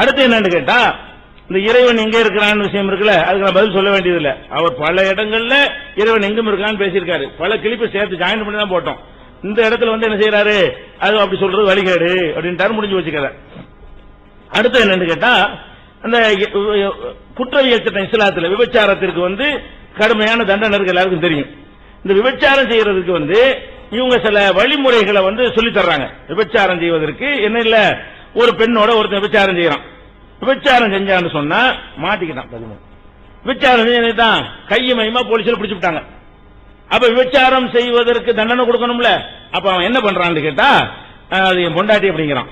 அடுத்து என்னன்னு கேட்டா இந்த இறைவன் எங்க இருக்கிறான்னு விஷயம் இருக்குல்ல அதுக்கு நான் பதில் சொல்ல வேண்டியதில்லை. அவர் பல இடங்கள்ல இறைவன் எங்கும் இருக்கான்னு பேசியிருக்காரு. பல கிளிப்பு சேர்த்து ஜாயின் பண்ணி தான் போட்டோம். இந்த இடத்துல வந்து என்ன செய்யறாரு அது அப்படி சொல்றது வழிகேடு அப்படின்ட்டாரு முடிஞ்சு வச்சுக்கிற அடுத்து என்னன்னு கேட்டா அந்த குற்றவியல் சட்டம் இஸ்லாத்துல விபச்சாரத்திற்கு வந்து கடுமையான தண்டனை இருக்கு எல்லாருக்கும் தெரியும். இந்த விபச்சாரம் செய்யறதுக்கு வந்து இவங்க சில வழிமுறைகளை வந்து சொல்லி தர்றாங்க. விபச்சாரம் செய்வதற்கு என்ன இல்ல ஒரு பெண்ணோட ஒருத்தன் விபச்சாரம் செய்யறான். விபச்சாரம் செஞ்சான்னு சொன்னா மாட்டிக்கிட்டான் பதிமூணு விபச்சாரம் செஞ்சுதான் கையை மயமா போலீஸ்ல பிடிச்சு விட்டாங்க. அப்ப விபச்சாரம் செய்வதற்கு தண்டனை கொடுக்கணும்ல. அப்ப அவன் என்ன பண்றான்னு கேட்டா அது என் பொண்டாட்டி அப்படிங்கிறான்.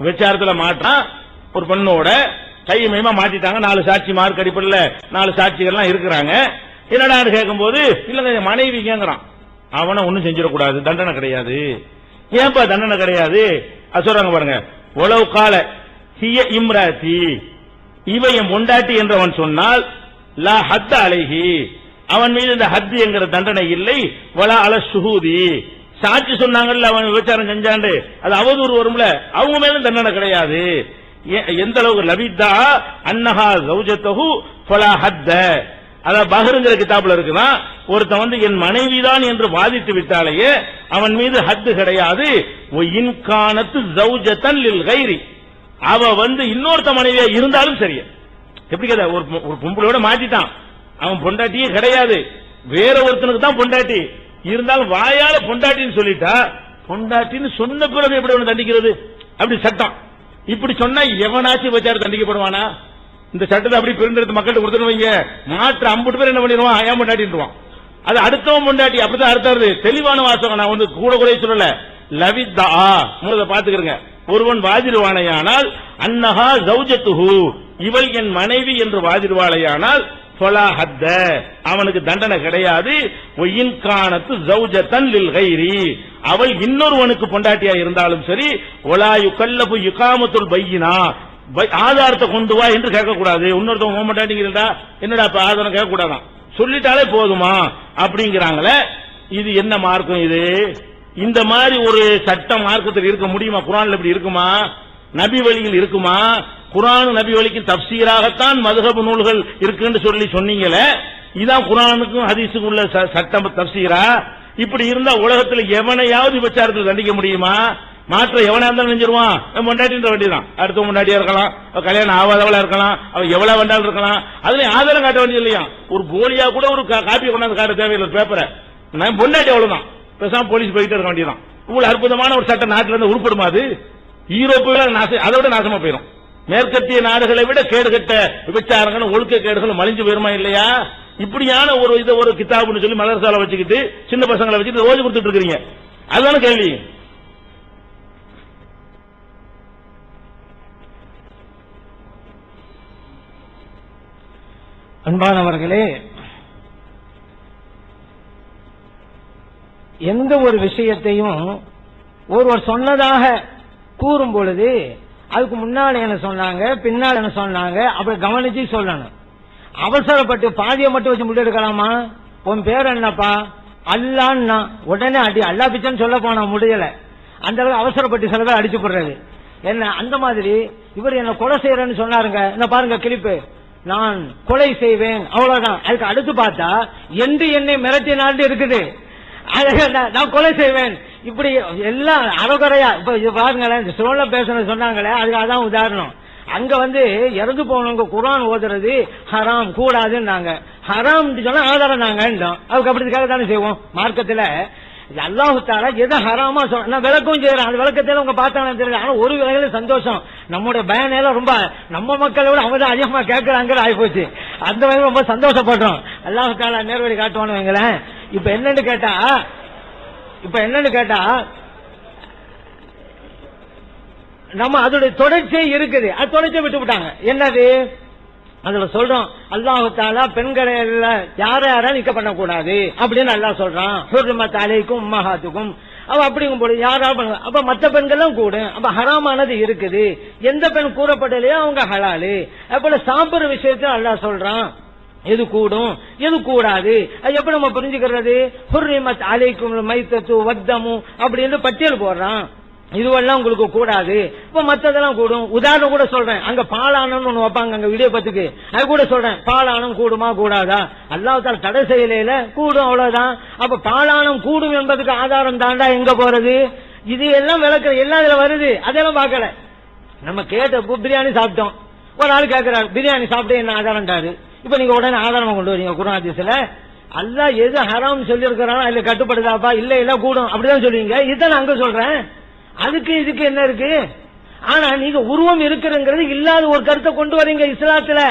விபச்சாரத்துல மாட்டான் ஒரு பெண்ணோட கையை மயமா மாட்டிட்டாங்க. நாலு சாட்சி மார்க் அடிப்படையில் நாலு சாட்சிகள்லாம் இருக்கிறாங்க. என்னடான்னு கேட்கும்போது இல்லங்க என் மனைவி கேங்கிறான் அவனை ஒன்னும் செஞ்சிடக்கூடாது. தண்டனை கிடையாது. ஏன்பா தண்டனை கிடையாது? அது சொல்றாங்க பாருங்க. உளவு கால ஹிய இம்ராத்தி இவையும் என் பொண்டாட்டி என்றவன் சொன்னால் லா ஹத்த அலைஹி. அவன் மீது இந்த ஹத்து என்கிற தண்டனை இல்லை. வலா அல சுஹூதி. சாட்சி சொன்னாங்கல்ல அவன் விபச்சாரம் செஞ்சாண்டு. அது அவதூறு வரும்ல. அவங்க மேலும் தண்டனை கிடையாது. எந்த அளவுக்கு லபித்தா? அன்னஹா கௌஜத்தஹு பலா ஹத்த. அதாவது பஹருங்கிற கிதாப்ல இருக்குதான் ஒருத்தன் வந்து என் மனைவிதான் என்று வாதித்து விட்டாலேயே அவன் மீது ஹத்து கிடையாது. இன்கானத்து ஜவுஜத்தன் லில் கைரி அவ வந்து இன்னொருத்த மனைவியா இருந்தாலும் சரி. எப்படி கதை? ஒரு ஒரு பொம்பளையோட மாத்திட்டான் அவன் பொண்டாட்டியே கிடையாது. வேற ஒருத்தனுக்கு தான் பொண்டாட்டி. இருந்தாலும் வாயால பொண்டாட்டின்னு சொல்லிட்டா பொண்டாட்டின்னு சொன்ன பிறகு எப்படி அவனை தண்டிக்கிறது? அப்படி சட்டம். இப்படி சொன்னா எவனாச்சும் வச்சாரு தண்டிக்கப்படுவானா? இந்த சட்டத்தை அப்படி பிரிண்டெடுத்து மக்கள்கிட்ட கொடுத்துருவீங்க வைங்க. மாற்று அம்புட்டு பேர் என்ன பண்ணிடுவான்? ஏன் பொண்டாட்டின்றான் அது அடுத்தவன் பொண்டாட்டி. அப்படிதான் அடுத்தது தெளிவான வாசகம். நான் வந்து கூட குறைய சொல்லல. லவித்தா. முதல்ல பாத்துக்கிறங்க ஒருவன் வாதிடுவானையானால் அன்னஹா ஜௌஜத்துஹு. இவள் என் மனைவி என்று வாதிடுவாளையானால் ஃபலா ஹத்த. அவனுக்கு தண்டனை கிடையாது. காணத்து ஜௌஜத்தன் லில் கைரி அவள் இன்னொருவனுக்கு பொண்டாட்டியா இருந்தாலும் சரி ஒலாயு கல்லபு யுகாமத்துல் பையினா. ஆதாரத்தை கொண்டு வா என்று கேட்கக்கூடாது. இன்னொருத்தவங்க உன் என்னடா இப்ப ஆதாரம் கேட்கக்கூடாதான். சொல்லிட்டாலே போதுமா? அப்படிங்கிறாங்களே. இது என்ன மார்க்கம் இது? இந்த மாதிரி ஒரு சட்டம் மார்க்கத்தில் இருக்க முடியுமா? குரான்ல இப்படி இருக்குமா? நபி வழியில் இருக்குமா? குரான் நபி வழிக்கு தப்சீராகத்தான் மதுகபு நூல்கள் இருக்குன்னு சொல்லி சொன்னீங்களே இதான் குரானுக்கும் ஹதீஸுக்கும் உள்ள ச- சட்டம் தப்சீரா? இப்படி இருந்தா உலகத்தில் எவனையாவது விபச்சாரத்தில் தண்டிக்க முடியுமா? மாற்ற எவனா இருந்தாலும் நெஞ்சிருவான். அவன் வேண்டியதான் அடுத்த பொண்டாட்டியா இருக்கலாம். கல்யாணம் ஆகாதவளா இருக்கலாம். அவன் எவ்வளவு வேண்டாலும் இருக்கலாம். அதுல ஆதாரம் காட்ட வேண்டியது இல்லையா ஒரு போலியா கூட ஒரு காப்பி கொண்டாந்து காட்ட தேவையில்லை. பேப்பரை. நான் பொண்டாட்டி அவ்வளவுதான். பேசாம போலீஸ் போயிட்டு இருக்க வேண்டியதான் இவ்வளவு அற்புதமான ஒரு சட்டம் நாட்டுல இருந்து உருப்படுமா அது? ஈரோப்பில் நாச அதை விட நாசமா போயிடும் மேற்கத்திய நாடுகளை விட கேடுகட்ட விபச்சாரங்கள் ஒழுக்க கேடுகள் மலிஞ்சு போயிருமா இல்லையா? இப்படியான ஒரு இது ஒரு கிதாபுன்னு சொல்லி மதரசால வச்சுக்கிட்டு சின்ன பசங்களை வச்சுட்டு ஓதி கொடுத்துட்டு இருக்கிறீங்க. அதுதானே கேள்வி. அன்பானவர்களே எந்த ஒரு விஷயத்தையும் ஒருவர் சொன்னதாக கூறும் பொழுது அதுக்கு முன்னால் என்ன சொன்னாங்க பின்னால் என்ன சொன்னாங்க அப்படி கவனிச்சு சொல்லணும். அவசரப்பட்டு பாதியை மட்டும் வச்சு முடிவெடுக்கலாமா? உன் பேர் என்னப்பா? அல்லான்னா. உடனே அடி அல்லா பிச்சைன்னு சொல்ல போனா முடியல. அந்த அளவுக்கு அவசரப்பட்டு சில பேர் அடிச்சு போடுறது. என்ன அந்த மாதிரி இவர் என்ன கொலை செய்யறேன்னு சொன்னாருங்க. என்ன பாருங்க கிளிப்பு. நான் கொலை செய்வேன். அவ்வளவுதான். அதுக்கு அடுத்து பார்த்தா என்று என்னை மிரட்டினாண்டு இருக்குது. நான் நான் கொலை செய்வேன். இப்படி எல்லாம் அறகுறையா இப்ப இது பாருங்களேன் இந்த சோழ பேசுறது சொன்னாங்களே அதுக்கு அதான் உதாரணம். அங்க வந்து இறந்து போனவங்க குரான் ஓதுறது ஹராம் கூடாதுன்னாங்க. ஹராம் சொன்னா ஆதாரம் நாங்க அதுக்கு அப்படி தானே செய்வோம்? மார்க்கத்துல இது அல்லாஹு எதை ஹராமா சொன்ன விளக்கம் செய்யறேன். அந்த விளக்கத்துல உங்க பார்த்தாலும் தெரியல ஆனா ஒரு வகையில சந்தோஷம். நம்முடைய பயனையில ரொம்ப நம்ம மக்களை விட அவங்க தான் அதிகமா கேட்கறாங்கிற ஆயிப்போச்சு அந்த வகையில் ரொம்ப சந்தோஷப்படுறோம். அல்லாஹு நேர்வழி காட்டுவானு வைங்களேன். இப்ப என்னன்னு கேட்டா இப்ப என்னன்னு கேட்டா நம்ம அதோட தொடர்ச்சியே இருக்குது. அது தொடர்ச்சியை விட்டு விட்டாங்க. என்னது? அதுல சொல்றோம் அல்லாஹு தாலா பெண்களை எல்லாம் யார யாரா நிக்க பண்ணக்கூடாது அப்படின்னு அல்லா சொல்றான். ஹுர்மத் அலைக்கும் உம்மஹாத்துக்கும். அவ அப்படிங்கும் போது யாரா பண்ண அப்ப மத்த பெண்களும் கூடும் அப்ப ஹராமானது இருக்குது. எந்த பெண் கூறப்படலையோ அவங்க ஹலாலு. அப்ப சாப்பிடுற விஷயத்தையும் அல்லா சொல்றான். எது கூடும்? எது கூடாது? அது எப்படி நம்ம புரிஞ்சுக்கிறது? ஹுர்ரிமத் அலைக்கும் மைத்தத்து வத்தமும் அப்படின்னு பட்டியல் போடுறான். இதுவெல்லாம் உங்களுக்கு கூடாது. இப்ப மத்ததெல்லாம் கூடும். உதாரணம் கூட சொல்றேன். அங்க பாலானம்னு ஒண்ணு வைப்பாங்க. அங்க வீடியோ பத்துக்கு. அது கூட சொல்றேன். பாலானம் கூடுமா கூடாதா? அல்லாஹ் தடை செய்யலையில கூடும் அவ்வளவுதான். அப்ப பாலானம் கூடும் என்பதுக்கு ஆதாரம் தாண்டா எங்க போறது? இது எல்லாம் விளக்குற எல்லாம் இதுல வருது. அதெல்லாம் பார்க்கல. நம்ம கேட்ட பிரியாணி சாப்பிட்டோம். ஒரு ஆள் கேட்கிறாரு பிரியாணி சாப்பிட்டு என்ன ஆதாரம்டாரு இப்ப நீங்க உடனே ஆதாரம் கொண்டு வரீங்க குருநாதீஸ்ல அல்லாஹ் எது ஹராம் சொல்லி இருக்கிறானோ இல்ல கட்டுப்படுதாப்பா? இல்ல இல்ல கூடும். அப்படிதான் சொல்லுவீங்க. இதான் நான் அங்க சொல்றேன். அதுக்கு இதுக்கு என்ன இருக்கு? ஆனா நீங்க உருவம் இருக்கிறங்கிறது இல்லாத ஒரு கருத்தை கொண்டு வரீங்க இஸ்லாத்துல.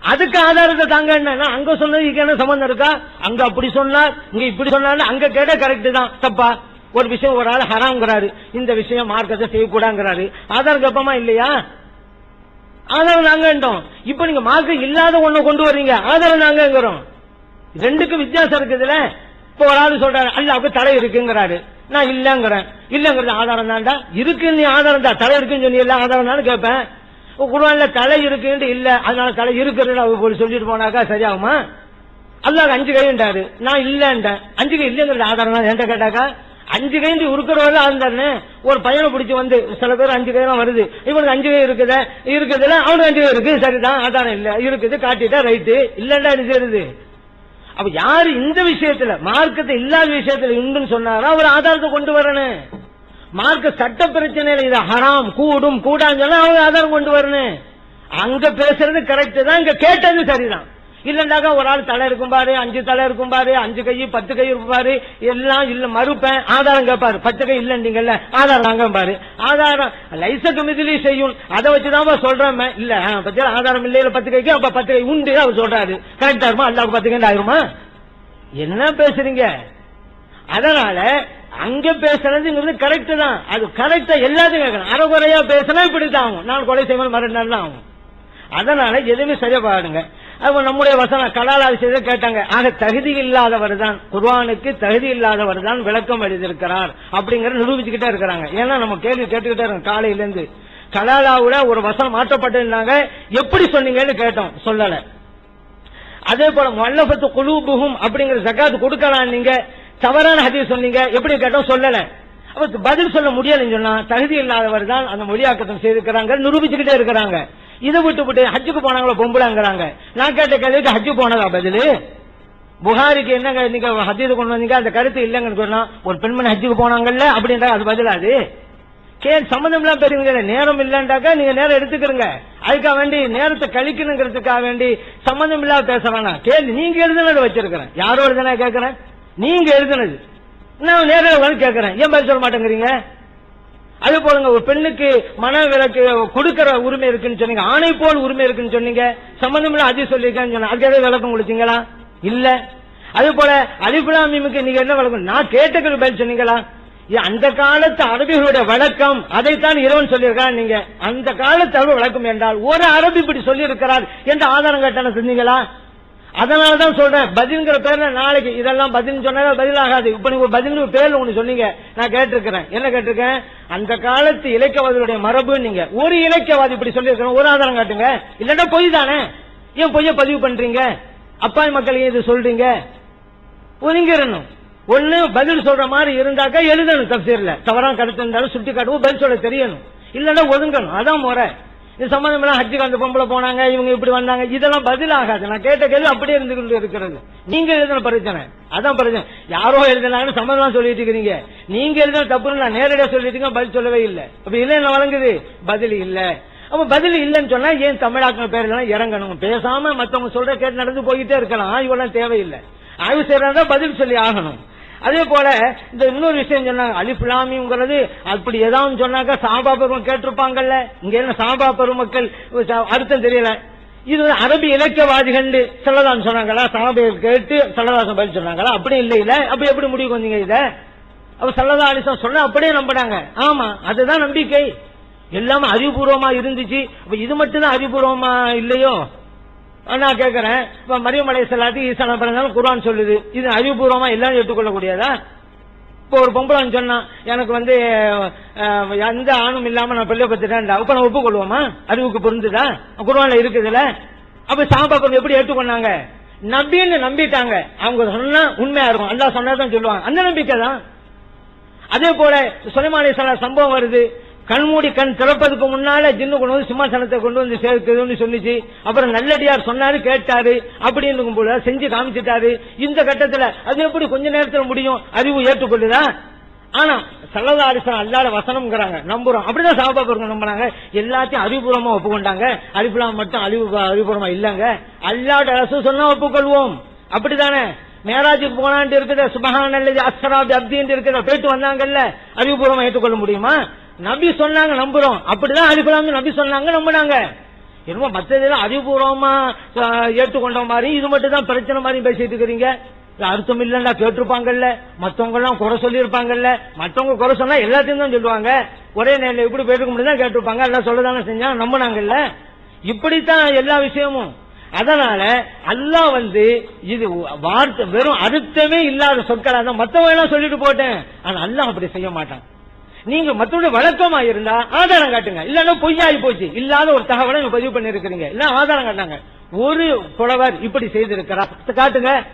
அதுக்கு ஆதாரத்தை தாங்க என்ன? அங்க சொன்னது இதுக்கு என்ன சம்பந்தம் இருக்கா? அங்க அப்படி சொன்னார் இங்க இப்படி சொன்னாரு அங்க கேட்ட கரெக்ட் தான். தப்பா? ஒரு விஷயம் ஒரு ஆள் ஹராங்கிறாரு இந்த விஷயம் மார்க்கத்தை செய்யக்கூடாங்கிறாரு ஆதாரம் கப்பமா இல்லையா? ஆதாரம் நாங்கன்றோம் இப்ப நீங்க மார்க்கம் இல்லாத ஒண்ணு கொண்டு வர்றீங்க. ஆதாரம் நாங்கங்கிறோம். ரெண்டுக்கும் வித்தியாசம் இருக்குதுல இப்ப ஒரு ஆள் சொல்றாரு அல்லாவுக்கு தலை இருக்குங்கிறாரு. நான் இல்லங்கிறேன். இல்லங்கிறது ஆதாரம் தான்டா. இருக்கு நீ ஆதாரம் தான் தலை இருக்குன்னு சொல்லி ஆதாரம் தான் கேட்பேன். குருவான்ல தலை இருக்குன்ட்டு இல்ல. அதனால தலை இருக்குன்னு அவர் போய் சொல்லிட்டு போனாக்கா சரியாகுமா? அல்லாஹ் அஞ்சு கைன்றாரு நான் இல்லன்றேன் அஞ்சு கை இல்லங்கிறது ஆதாரம் தான். என்கிட்ட கேட்டாக்கா? அஞ்சு கைந்து இருக்கிறவங்க ஆந்தாருன்னு ஒரு பையனை பிடிச்சி வந்து சில பேர் அஞ்சு கை வருது. இவனுக்கு அஞ்சு கை இருக்குது? இருக்குதுல அவனுக்கு அஞ்சு கை இருக்கு சரிதான். ஆதாரம் இல்ல. இருக்குது. காட்டிட்டா ரைட்டு. இல்லன்னா இது செய்யுது அப்ப யாரு இந்த விஷயத்துல? மார்க்கத்தை இல்லாத விஷயத்துல உண்டுன்னு சொன்னாரோ அவர் ஆதாரத்தை கொண்டு வரணும். மார்க்க சட்ட பிரச்சனையில இது ஹராம் கூடும் கூடான்னு சொன்னா அவர் ஆதாரம் கொண்டு வரணும். அங்க பேசுறது கரெக்ட் தான் இங்க கேட்டது சரிதான். இல்லைன்னாக்கா ஒரு ஆள் தலை இருக்கும் பாரு அஞ்சு தலை இருக்கும் பாரு அஞ்சு கை பத்து கை இருக்கும் பாரு எல்லாம் இல்ல மறுப்பேன் ஆதாரம் கேட்பாரு பத்து கை இல்லைன்றீங்கல்ல ஆதாரம் நாங்க பாரு. ஆதாரம் லைசக்கு மிதிலி செய்யும். அதை வச்சுதான் சொல்றேன் இல்ல ஆ, பத்தியா ஆதாரம் இல்லையில பத்து கைக்கு அப்ப பத்து கை உண்டு அவர் சொல்றாரு. கரெக்டா இருக்குமா? அல்லாவுக்கு பத்து கை ஆயிருமா? என்ன பேசுறீங்க? அதனால அங்க பேசுறதுங்கிறது கரெக்ட் தான். அது கரெக்டா எல்லாத்தையும் கேட்கணும். அறகுறையா பேசினா இப்படித்தான் ஆகும். நான் கொலை செய்வது மறுநாள் தான் ஆகும். அதனால எதுவுமே சரியா பாருங்க. நம்முடைய வசனம். கலாலா விஷயத்தை கேட்டாங்க. ஆக தகுதி இல்லாதவர் தான் குர்வானுக்கு தகுதி இல்லாதவர் தான் விளக்கம் எழுதியிருக்கிறார் அப்படிங்கறத நிரூபிச்சுக்கிட்டே இருக்கிறாங்க. ஏன்னா நம்ம கேள்வி கேட்டுக்கிட்டே இருக்கோம் காலையில இருந்து ஒரு வசனம் மாற்றப்பட்டிருந்தாங்க. எப்படி சொன்னீங்கன்னு கேட்டோம் சொல்லல. அதே போல மல்லபத்து குலூபுகும் அப்படிங்கிற ஜக்காத்து கொடுக்கலாம் நீங்க தவறான ஹதீஸ் சொன்னீங்க. எப்படி கேட்டோம் சொல்லல. அப்ப பதில் சொல்ல முடியலைன்னு சொன்னா தகுதி இல்லாதவர் தான் அந்த மொழியாக்கத்தை செய்திருக்கிறாங்க நிரூபிச்சுக்கிட்டே இருக்கிறாங்க. இதை விட்டு விட்டு ஹஜ்ஜுக்கு போனாங்களோ பொம்பளைங்கிறாங்க நான் கேட்ட கேள்விக்கு ஹஜ்ஜு போனதா பதில்? புகாரிக்கு என்னங்க நீங்க ஹஜ்ஜுக்கு கொண்டு வந்தீங்க? அந்த கருத்து இல்லைங்கன்னு சொன்னா ஒரு பெண்மணி ஹஜ்ஜுக்கு போனாங்கல்ல அப்படின்றா அது பதிலாது. கே சம்பந்தம் எல்லாம் பெரியவங்க நேரம் இல்லைன்றாக்கா நீங்க நேரம் எடுத்துக்கிறீங்க. அதுக்காக வேண்டி நேரத்தை கழிக்கணுங்கிறதுக்காக வேண்டி சம்பந்தம் இல்லாத பேச வேணாம். கேள்வி நீங்க எழுதுனது வச்சிருக்கிறேன். யாரோ எழுதுனா கேட்கறேன் நீங்க எழுதுனது. நான் நேரில் வந்து கேட்கறேன் ஏன் பதில் சொல்ல மாட்டேங்கிறீங்க? அது போலங்க ஒரு பெண்ணுக்கு மன விலக்கு கொடுக்கிற உரிமை இருக்குன்னு சொன்னீங்க ஆணை போல் உரிமை இருக்குன்னு சொன்னீங்க சம்பந்தம் இல்ல அது சொல்லியிருக்கேன்னு சொன்ன அதுக்கு ஏதாவது விளக்கம் கொடுத்தீங்களா? இல்ல. அது போல அலிபுலாமிமுக்கு நீங்க என்ன விளக்கம்? நான் கேட்டதுக்கு பதில் சொன்னீங்களா? ஏன் அந்த காலத்து அரபிகளுடைய வழக்கம் அதைத்தான் இறைவன் சொல்லியிருக்கான் நீங்க அந்த காலத்து அரபு வழக்கம் என்றால் ஒரு அரபி இப்படி சொல்லி இருக்கிறார் ஆதாரம் கட்டணம் செஞ்சீங்களா? அதனால தான் சொல்றேன் பதில்ங்கிற பேர்ல நாளைக்கு இதெல்லாம் பதில் சொன்னா பதிலாகாது இப்ப நீங்க பதில் பேர்ல ஒண்ணு சொன்னீங்க நான் கேட்டிருக்கிறேன். என்ன கேட்டிருக்கேன்? அந்த காலத்து இலக்கியவாதிகளுடைய மரபு நீங்க. ஒரு இலக்கியவாதி இப்படி சொல்லி ஒரு ஆதாரம் காட்டுங்க. இல்லன்னா பொய் தானே? ஏன் பொய்ய பதிவு பண்றீங்க? அப்பா மக்கள் இது சொல்றீங்க? ஒதுங்கிடணும். ஒண்ணு பதில் சொல்ற மாதிரி இருந்தாக்கா எழுதணும் தப்சீர்ல. தவறான கருத்து இருந்தாலும் சுட்டி காட்டவும் பதில் சொல்ல தெரியணும். இல்லன்னா ஒதுங்கணும். அதான் முறை. சம்பந்தம் எல்லாம் ஹஜ்ஜுக்கு அந்த பொம்பளை போனாங்க இவங்க இப்படி வந்தாங்க இதெல்லாம் பதில் ஆகாது நான் கேட்ட கேள்வி அப்படியே இருந்து கொண்டு இருக்கிறது. நீங்க எழுதின பிரச்சனை. அதான் பிரச்சனை. யாரோ எழுதினாங்கன்னு சம்மதம் சொல்லிட்டு இருக்கிறீங்க. நீங்க எழுதின தப்புன்னு நான் நேரடியா சொல்லிட்டு பதில் சொல்லவே இல்லை. அப்படி இல்லை என்ன வழங்குது? பதில் இல்ல. அப்ப பதில் இல்லைன்னு சொன்னா ஏன் தமிழாக்கம் பேர்லாம் இறங்கணும்? பேசாம மத்தவங்க சொல்ற கேட்டு நடந்து போயிட்டே இருக்கலாம். இவெல்லாம் தேவையில்லை. ஆய்வு செய்யறதா பதில் சொல்லி ஆகணும். அதே போல இந்த இன்னொரு விஷயம் சொன்னாங்க அலிஃபுலாமிங்கிறது அப்படி ஏதாவது சொன்னாக்கா சாபா பெருமக்கள் கேட்டிருப்பாங்கல்ல. இங்க என்ன சாபா பெருமக்கள் அர்த்தம் தெரியல. இது வந்து அரபி இலக்கியவாதிகள் செல்லதான் சொன்னாங்களா? சாபை கேட்டு செல்லதாசன் பதில் சொன்னாங்களா? அப்படி இல்லை இல்ல. அப்படி எப்படி முடிவு வந்தீங்க இத? அப்ப சல்லதா அலிசன் சொன்ன அப்படியே நம்பினாங்க. ஆமா அதுதான் நம்பிக்கை. எல்லாமே அறிவுபூர்வமா இருந்துச்சு. இது மட்டும்தான் அறிவுபூர்வமா இல்லையோ? நான் கேட்கிறேன் இப்ப மரியம் அலை செல்லாத்தி ஈசான பிறந்தாலும் குரான் சொல்லுது. இது அறிவுபூர்வமா எல்லாரும் ஏற்றுக்கொள்ளக்கூடியதா இப்போ ஒரு பொம்பளை சொன்னான் எனக்கு வந்து எந்த ஆணும் இல்லாம நான் பிள்ளை பத்துட்டேன் இப்ப நான் ஒப்புக்கொள்வோமா? அறிவுக்கு புரிஞ்சுதா குரான்ல இருக்குதுல அப்ப சாபாக்கள் எப்படி ஏற்றுக்கொண்டாங்க? நம்பின்னு நம்பிட்டாங்க. அவங்க சொன்னா உண்மையா இருக்கும். அல்லாஹ் சொன்னதான் சொல்லுவாங்க. அந்த நம்பிக்கை தான் அதே போல சுலைமானி சம்பவம் வருது. கண்மூடி கண் திறப்பதுக்கு முன்னால ஜின்னு கொண்டு வந்து சிம்மாசனத்தை கொண்டு வந்து சேர்க்குதுன்னு சொல்லிச்சு அப்புறம் நல்லடியார் சொன்னாரு கேட்டாரு அப்படின்னு போல செஞ்சு காமிச்சிட்டாரு. இந்த கட்டத்துல அது எப்படி கொஞ்ச நேரத்தில் முடியும்? அறிவு ஏற்றுக்கொள்ளுதா? ஆனா சல்லதா அலிசன் அல்லாத வசனம்ங்கிறாங்க. நம்புறோம். அப்படிதான் சாபாபர்கள் நம்பினாங்க எல்லாத்தையும் அறிவுபூர்வமா ஒப்புக்கொண்டாங்க. அறிவுலாம் மட்டும் அறிவு அறிவுபூர்வமா இல்லங்க. அல்லாட அரசு சொன்னா ஒப்புக்கொள்வோம். அப்படிதானே மேராஜுக்கு போனான்ட்டு இருக்கிற சுபகான் அல்லது அஸ்தராபி அப்தின்னு இருக்கிற போயிட்டு வந்தாங்கல்ல அறிவுபூர்வமா ஏற்றுக்கொள்ள முடியுமா? நபி சொன்னாங்க நம்புறோம். அப்படிதான் அறிவுலாம் நபி சொன்னாங்க நம்புனாங்க. என்னமோ மற்றதெல்லாம் அறிவுபூர்வமா ஏற்றுக்கொண்ட மாதிரி இது மட்டும் தான் பிரச்சனை மாதிரி பேசிட்டு இருக்கிறீங்க. அர்த்தம் இல்லன்னா கேட்டிருப்பாங்கல்ல. மத்தவங்க எல்லாம் குறை சொல்லியிருப்பாங்கல்ல. மத்தவங்க குறை சொன்னா எல்லாத்தையும் தான் சொல்லுவாங்க. ஒரே நேரில் இப்படி போயிட்டு முடியும் தான் கேட்டிருப்பாங்க. எல்லாம் சொல்லதானே செஞ்சா நம்பினாங்கல்ல. இப்படித்தான் எல்லா விஷயமும். அதனால அல்லாஹ் வந்து இது வார்த்தை வெறும் அர்த்தமே இல்லாத சொற்களா தான் மத்தவங்க எல்லாம் சொல்லிட்டு போட்டேன். ஆனா அல்லாஹ் அப்படி செய்ய மாட்டான். நீங்க மத்தவங்க வழக்கமா இருந்தா ஆதாரம் காட்டுங்க. இல்லன்னா பொய்யாகி போச்சு. இல்லாத ஒரு தகவலை பதிவு பண்ணி இருக்கிறீங்க இல்ல ஆதாரம் காட்டாங்க ஒரு புலவர் இப்படி செய்திருக்கிறார். காட்டுங்க.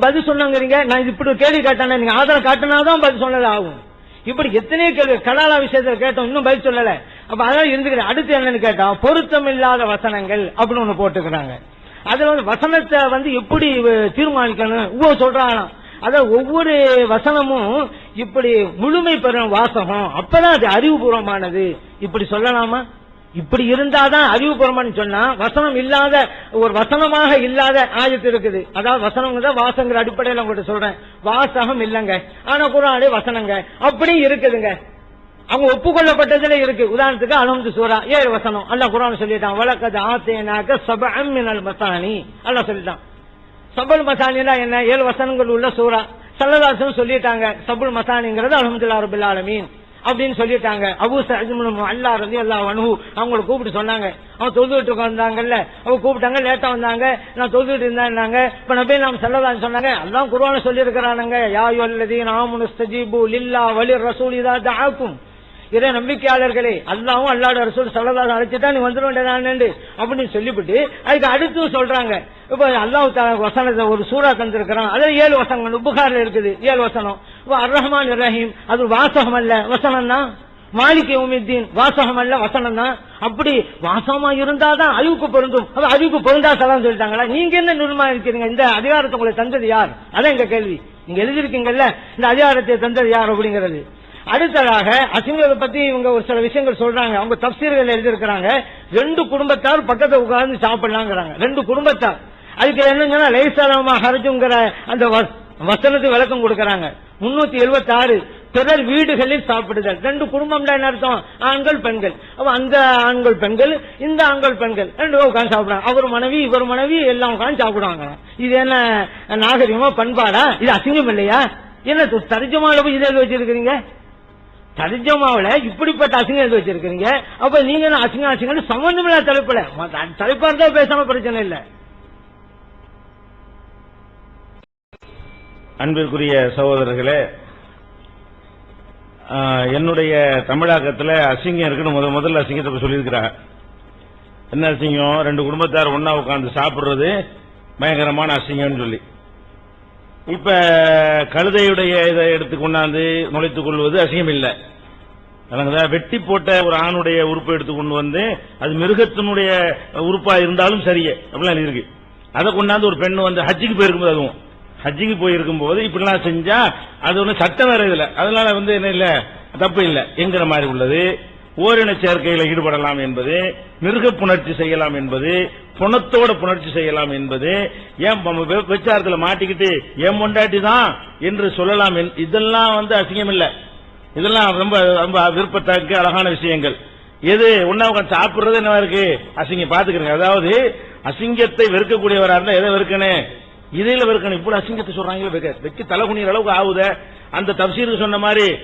பதில் சொன்னாங்கிறீங்க. நான் இப்படி கேள்வி கேட்டானே. நீங்க ஆதாரம் காட்டினாதான் பதில் சொன்னது ஆகும். இப்படி எத்தனையோ கேள்வி கலாலா விஷயத்துல கேட்டோம். இன்னும் பதில் சொல்லல. அப்ப அதான் இருந்துக்கிறேன். அடுத்து என்னன்னு கேட்டா பொருத்தம் இல்லாத வசனங்கள் அப்படின்னு ஒண்ணு போட்டுக்கிறாங்க. அதுல வந்து வசனத்தை வந்து எப்படி தீர்மானிக்கணும் இவ்வளவு சொல்றாங்க அத ஒவ்வொரு வசனமும் இப்படி முழுமை பெறும் வாசகம். அப்பதான் அது அறிவுபூர்வமானது. இப்படி சொல்லலாமா? இப்படி இருந்தாதான் அறிவுபூர்வம்னு சொன்னா வசனம் இல்லாத ஒரு வசனமாக இல்லாத ஆயத்து இருக்குது. அதாவது வசனம் தான் வாசங்கிற அடிப்படையில் உங்கள்கிட்ட சொல்றேன். வாசகம் இல்லைங்க. ஆனா குரானே வசனங்க. அப்படி இருக்குதுங்க. அவங்க ஒப்புக்கொள்ளப்பட்டதுல இருக்கு. உதாரணத்துக்கு அலமது சூரா ஏழு வசனம். அல்ல குரான் சொல்லிட்டான் வழக்கது ஆத்தேனாக்க சப மினல் மசானி. அல்லாஹ் சொல்லிட்டான். சபுல் மசானினா என்ன? ஏழு வசனங்கள் உள்ள சூரா சல்லதாசன் சொல்லிட்டாங்க சபுல் மசானிங்கிறது அலமதுல்லா ரபுல் அப்படின்னு சொல்லிட்டாங்க. அபு சஜிமுன் அல்லா ரதி அல்லா அனுகு அவங்கள கூப்பிட்டு சொன்னாங்க. அவன் தொழுதுட்டு வந்தாங்கல்ல அவங்க கூப்பிட்டாங்க லேட்டா வந்தாங்க. நான் தொழுதுட்டு இருந்தாங்க இப்ப நபே நாம் செல்லதான் சொன்னாங்க அதான் குருவான சொல்லி இருக்கிறானுங்க யாயோ அல்லது நாமுனு லில்லா வலி ரசூல் இதா தாக்கும் இதை நம்பிக்கையாளர்களே அல்லாவும் அல்லாட ரசூல் சல்லல்லாஹு அழைச்சிட்டா நீ வந்துட வேண்டியதானு அப்படின்னு சொல்லிவிட்டு அதுக்கு அடுத்து சொல்றாங்க. இப்ப அல்லாஹ் வசனத்தை ஒரு சூறா தந்திருக்கிறான். அதுல ஏழு வசனங்கள் புகார்ல இருக்குது ஏழு வசனம். அர் ரஹ்மான் ரஹீம் அது வாசகம் அல்ல வசனம் தான். மாலிக் உமித்தீன் வாசகம் அல்ல வசனம் தான். அப்படி வாசமா இருந்தாதான் அறிவுக்கு பொருந்தும். அறிவுக்கு பொருந்தா சலம் சொல்லிட்டாங்களா? நீங்க என்ன நிர்மா இருக்கிறீங்க? இந்த அதிகாரத்தை உங்களை தந்தது யார்? அதான் எங்க கேள்வி. நீங்க எழுதிருக்கீங்கல்ல இந்த அதிகாரத்தை தந்தது யார் அப்படிங்கிறது. அடுத்ததாக அசிங்கத்தை பத்தி இவங்க ஒரு சில விஷயங்கள் சொல்றாங்க. அவங்க தப்சீர்கள் எழுதியிருக்கிறாங்க. ரெண்டு குடும்பத்தார் பக்கத்தை உட்கார்ந்து சாப்பிடலாங்கிறாங்க. ரெண்டு குடும்பத்தார். அதுக்கு என்னங்கன்னா லைசாலமா ஹரஜுங்கிற அந்த வசனத்துக்கு விளக்கம் கொடுக்கறாங்க. முன்னூத்தி எழுபத்தி ஆறு பிறர் வீடுகளில் சாப்பிடுதல். ரெண்டு குடும்பம் என்ன அர்த்தம்? ஆண்கள் பெண்கள். அந்த ஆண்கள் பெண்கள் இந்த ஆண்கள் பெண்கள். ரெண்டு பேரும் உட்காந்து சாப்பிடுறாங்க. அவர் மனைவி இவர் மனைவி எல்லாம் உட்காந்து சாப்பிடுவாங்க. இது என்ன நாகரிகமா பண்பாடா? இது அசிங்கம் இல்லையா? என்ன தரிஜமான போய் இதை வச்சிருக்கிறீங்க? தர்ஜமாவுல இப்படிப்பட்ட அசிங்கம் எழுதி வச்சிருக்கீங்க அப்ப நீங்க என்ன அசிங்கம் சம்பந்தம் இல்ல தலைப்புல? தலைப்பா இருந்தா பேசாம பிரச்சனை இல்ல. அன்பிற்குரிய சகோதரர்களே என்னுடைய தமிழாக்கத்துல அசிங்கம் இருக்குன்னு முத முதல்ல அசிங்கத்தை சொல்லியிருக்கிறாங்க. என்ன அசிங்கம்? ரெண்டு குடும்பத்தார் ஒன்னா உட்காந்து சாப்பிடுறது பயங்கரமான அசிங்கம்னு சொல்லி. இப்ப கழுதையுடைய இதை எடுத்து கொண்டாந்து நுழைத்துக் கொள்வது அசியம் இல்லை வெட்டி போட்ட ஒரு ஆணுடைய உறுப்பை எடுத்து கொண்டு வந்து அது மிருகத்தினுடைய உறுப்பா இருந்தாலும் சரியே. அப்படிலாம் இருக்கு. அதை கொண்டாந்து ஒரு பெண் வந்து ஹஜ்ஜிக்கு போயிருக்கும்போது அதுவும். ஹஜ்ஜிக்கு போயிருக்கும் போது இப்படிலாம் செஞ்சா அது ஒண்ணு சட்டம் வேற இதுல. அதனால வந்து என்ன இல்ல? தப்பு இல்லை. என்கிற மாதிரி உள்ளது. ஓரின சேர்க்கையில் ஈடுபடலாம் என்பது மிருக புணர்ச்சி செய்யலாம் என்பது புணத்தோட புணர்ச்சி செய்யலாம் என்பது ஏன் நம்ம மாட்டிக்கிட்டு ஏன் பொண்டாட்டி தான் என்று சொல்லலாம் என்- இதெல்லாம் வந்து அசிங்கம் இல்லை. இதெல்லாம் ரொம்ப ரொம்ப விருப்பத்தக்க அழகான விஷயங்கள். எது உன்ன உட்காந்து சாப்பிடுறது என்னவா இருக்கு? அசிங்கம். பாத்துக்கிறீங்க அதாவது அசிங்கத்தை வெறுக்கக்கூடியவரா இருந்தா எதை வெறுக்கணும் இதையில வெறுக்கணும். இப்படி அசிங்கத்தை சொல்றாங்க வெக்க வெக்க தலை குனிகிற அளவுக்கு ஆகுத. அந்த தப்சீருக்கு சொன்ன மாதிரி